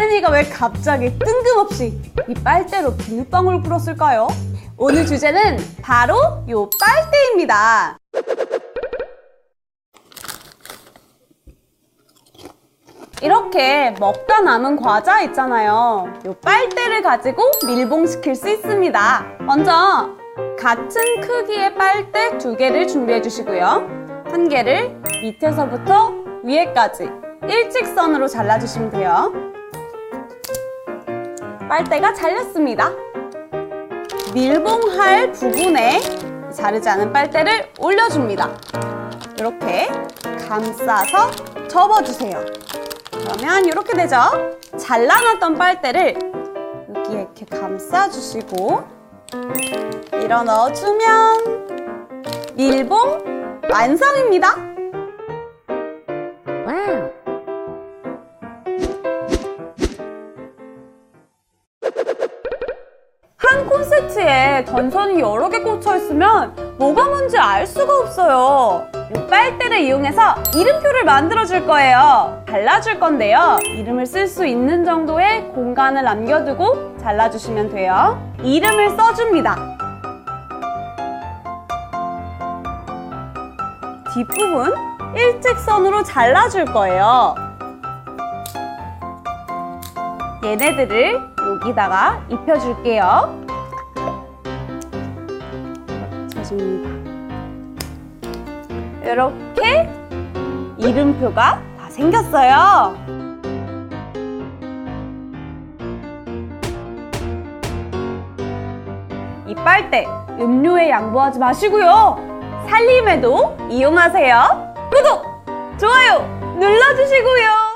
살린이가 왜 갑자기 뜬금없이 이 빨대로 비눗방울 불었을까요? 오늘 주제는 바로 요 빨대입니다. 이렇게 먹다 남은 과자 있잖아요. 요 빨대를 가지고 밀봉시킬 수 있습니다. 먼저 같은 크기의 빨대 두 개를 준비해 주시고요. 한 개를 밑에서부터 위에까지 일직선으로 잘라주시면 돼요. 빨대가 잘렸습니다. 밀봉할 부분에 자르지 않은 빨대를 올려줍니다. 이렇게 감싸서 접어주세요. 그러면 이렇게 되죠? 잘라놨던 빨대를 여기에 이렇게 감싸주시고 밀어 넣어주면 밀봉 완성입니다. 콘센트에 전선이 여러 개 꽂혀 있으면 뭐가 뭔지 알 수가 없어요. 이 빨대를 이용해서 이름표를 만들어 줄 거예요. 잘라줄 건데요. 이름을 쓸 수 있는 정도의 공간을 남겨두고 잘라주시면 돼요. 이름을 써줍니다. 뒷부분 일직선으로 잘라줄 거예요. 얘네들을 여기다가 입혀줄게요. 좋습니다. 이렇게 이름표가 다 생겼어요. 이 빨대 음료에 양보하지 마시고요. 살림에도 이용하세요. 구독, 좋아요 눌러주시고요.